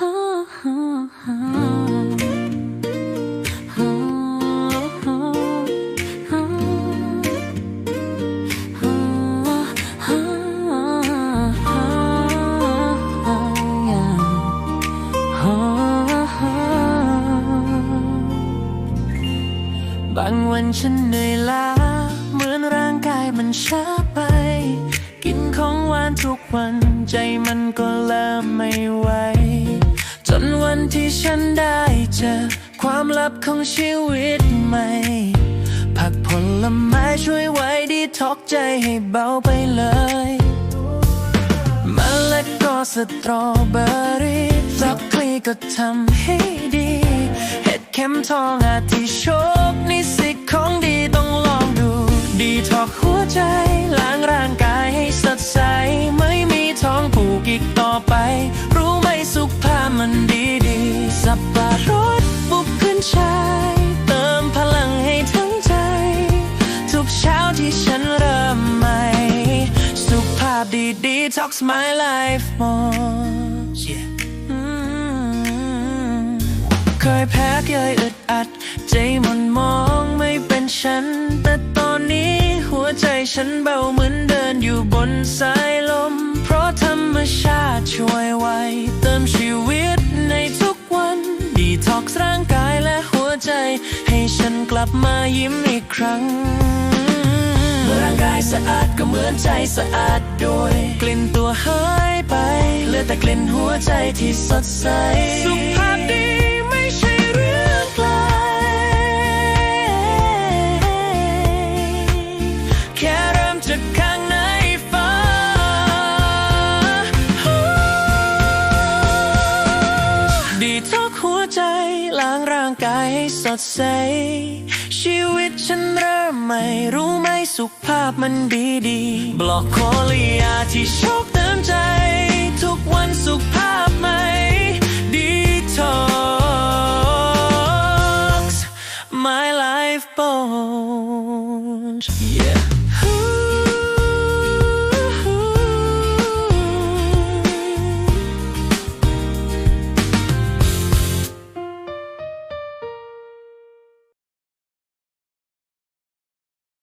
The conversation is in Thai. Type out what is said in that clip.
บางวันฉันเหนื่อยล้าเหมือนร่างกายมันช้าไป กินของหวานทุกวันใจมันก็เริ่มไม่ไหว ที่ฉันได้เจอ ความลับของชีวิตใหม่ ผักผลไม้ช่วยไว้ดีท็อกใจให้เบาไปเลยมะละกอสตรอเบอรี่บรอกคลีก็ทำให้ดี เห็ดเข็มทองอาทิโชคนี่สิของดีต้องลองดู ดีทอกหัวใจล้างร่างกายให้สดใส ไม่มีท้องผูกอีกต่อไป รู้ไหมสุขภาพมันดี สับปะรดบุกขึ้นชาย เติมพลังให้ทั้งใจ ทุกเช้าที่ฉันเริ่มใหม่ สุขภาพดีดี Talks my life more อืมเคยแพ้เคยอึดอัด ใจมันมองไม่เป็นฉัน แต่ตอนนี้หัวใจฉันเบาเหมือนเดินอยู่บนสายลม เพราะธรรมชาติช่วย ลับมายิ้มอีกครั้ง เมื่อร่างกายสะอาดก็เหมือนใจสะอาดด้วยกลิ่นตัวหายไปเหลือแต่กลิ่นหัวใจที่สดใสสุขภาพางกายให้สดใส ชีวิตฉันเริ่มใหม่ รู้ไหมสุขภาพมันดีดีบล็อกโคลียาที่โชคเติมใจ ทุกวันสุขภาพใหม่ดีท็อกซ์ my life bones yeah